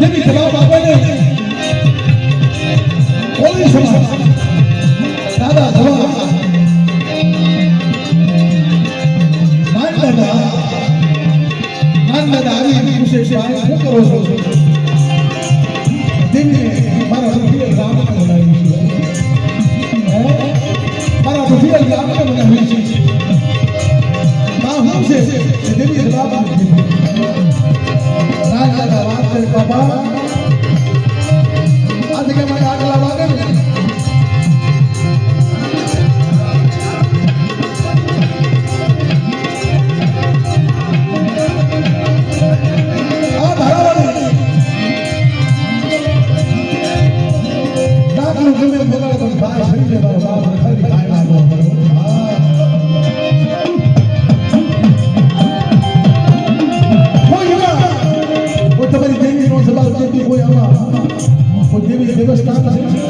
જેની જવાબ આપે નહીં કોળી સમાજ દાદા જવાબ. માંડના માંડના આવી વિશેષ શું કરો છો? દિલ્હી. મારા પ્રિય રામ બનાવી છે. મારા પ્રિય રામ બનાવી છે. મા હું છે દિલ્હી જવાબ આપી કરે બાબા આ જગ્યા માટે આગલા વાગે ને આ ધારાવાળી દાખલું ગમે એમ બગાડે પણ ભાઈ મારો બાપ ભાઈ દેવી નો સવાલ કરતી કોઈ આમાં કોઈ દેવી દેવસ્થાન છે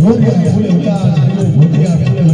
ભોગિયા ફૂલે ઉતાર કર્યો ભોગિયા ફૂલે ઉતાર કર્યો વિધવા